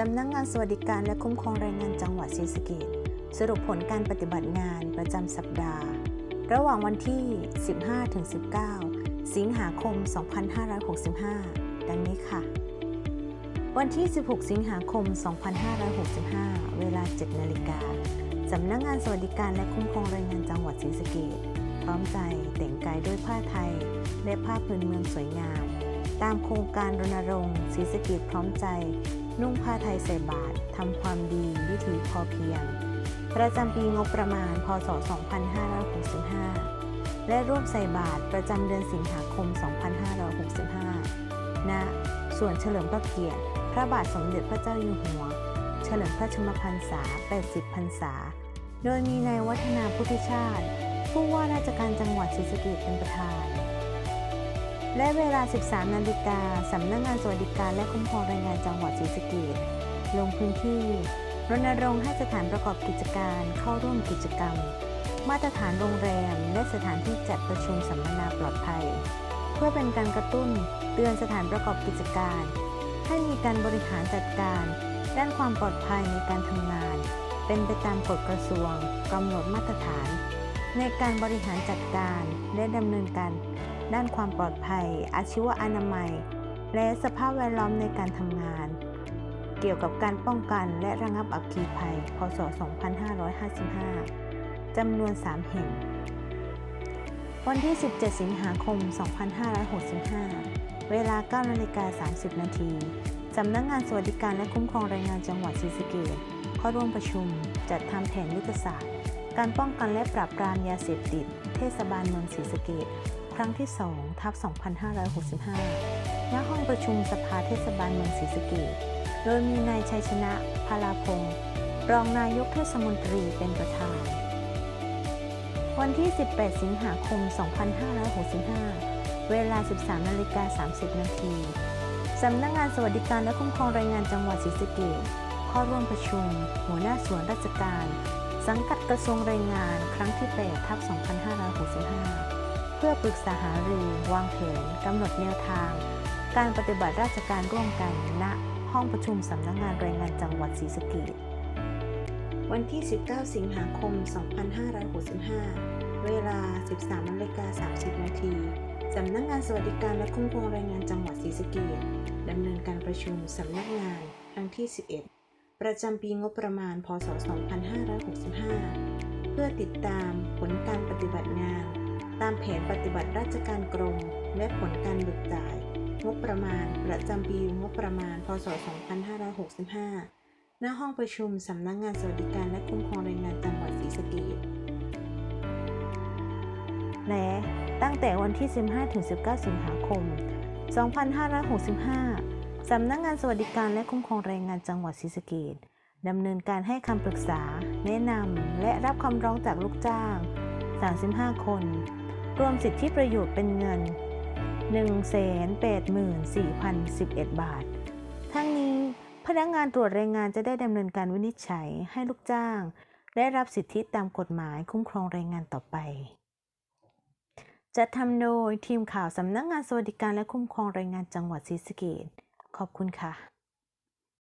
สำนักงงานสวัสดิการและคุ้มครองแรงงานจังหวัดศรีสะเกษสรุปผลการปฏิบัติงานประจำสัปดาห์ ระหว่างวันที่ 15-19 สิงหาคม 2565 ดังนี้ค่ะ วันที่ 16 สิงหาคม 2565 เวลา 7 นาฬิกาสำนักงานสวัสดิการและคุ้มครองแรงงานจังหวัดศรีสะเกษพร้อมใจแต่งกายด้วยผ้าไทย และผ้าพื้นเมืองสวยงาม ตามโครงการรณรงค์ศรีสะเกษพร้อมใจ นุ่งผ้าไทยใส่บาตรทำความดีวิถีพอเพียง ประจำปีงบประมาณ พศ 2565 และร่วมใส่บาตรประจำเดือนสิงหาคม 2565 ณ ส่วนเฉลิมพระเกียรติ พระบาทสมเด็จพระเจ้าอยู่หัว เฉลิมพระชนมพรรษา 80 พรรษา โดยมีนายวัฒนาพุทธิชาติ ผู้ว่าราชการจังหวัดศรีสะเกษเป็นประธาน และเวลา 13 นาฬิกาสำนักงานสวัสดิการและคุ้มครองแรงงานจังหวัดศรีสะเกษลงพื้นที่รณรงค์ให้สถานประกอบกิจการเข้าร่วมกิจกรรม มาตรฐานโรงแรม และสถานที่จัดประชุมสัมมนาปลอดภัย เพื่อเป็นการกระตุ้นเตือนสถานประกอบกิจการ ให้มีการบริหารจัดการ ด้านความปลอดภัยในการทำงาน เป็นไปตามกฎกระทรวงกำหนดมาตรฐาน ในการบริหารจัดการและดำเนินการ ด้านความปลอดภัย อาชีวอนามัย และสภาพแวดล้อมในการทำงาน เกี่ยวกับการป้องกันและระงับอัคคีภัย พศ 2555 จำนวน 3 แห่ง วันที่ 17 สิงหาคม 2565 เวลา9นาฬิกา30 นาทีสำนักงานสวัสดิการและคุ้มครองแรงงานจังหวัดศรีสะเกษเข้าร่วมประชุม จัดทำแผนยุทธศาสตร์ การป้องกันและปราบปรามยาเสพติด เทศบาลเมืองศรีสะเกษ ครั้งที่2ทับ2565 ณ ห้องประชุมสภาเทศบาลเมืองศรีสะเกษโดยมีนายชัยชนะพาลาพงศ์รองนายกเทศมนตรีเป็นประธาน วันที่ 18 สิงหาคม 2565 เวลา 13นาฬิกา30 นาทีสำนักงานสวัสดิการและคุ้มครองแรงงานจังหวัดศรีสะเกษข้าร่วมประชุม หัวหน้าส่วนราชการ สังกัดกระทรวงแรงงานครั้งที่8ทับ2565 พื่อปรึกษาหารือ วางแผนกำหนดแนวทาง การปฏิบัติราชการร่วมกันณห้องประชุมสำนักงานแรงงานจังหวัดศรีสะเกษวันที่ 19 สิงหาคม 2565 เวลา 13นาฬิกา30 นาทีสำนักงานสวัสดิการและคุ้มครองแรงงานจังหวัดศรีสะเกษดำเนินการประชุมสำนักงานครั้งที่ 11 ประจำปีงบประมาณ พศ 2565 เพื่อติดตามผลการปฏิบัติงาน ตามแผนปฏิบัติราชการกรม และผลการเบิกจ่าย งบประมาณ ประจำปีงบประมาณ พศ 2565 ณ ห้องประชุมสำนักงานสวัสดิการและคุ้มครองแรงงานจังหวัดศรีสะเกษและตั้งแต่วันที่ 15-19 สิงหาคม 2565 สำนักงานสวัสดิการและคุ้มครองแรงงานจังหวัดศรีสะเกษดำเนินการให้คำปรึกษา แนะนำ และรับคำร้องจากลูกจ้าง 35 คน รวมสิทธิประโยชน์เป็นเงิน 184,011 บาท ทั้งนี้พนักงานตรวจแรงงานจะได้ดำเนินการวินิจฉัยให้ลูกจ้าง ได้รับสิทธิตามกฎหมายคุ้มครองแรงงานต่อไป จัดทำโดยทีมข่าวสำนักงานสวัสดิการและคุ้มครองแรงงานจังหวัดศรีสะเกษขอบคุณค่ะ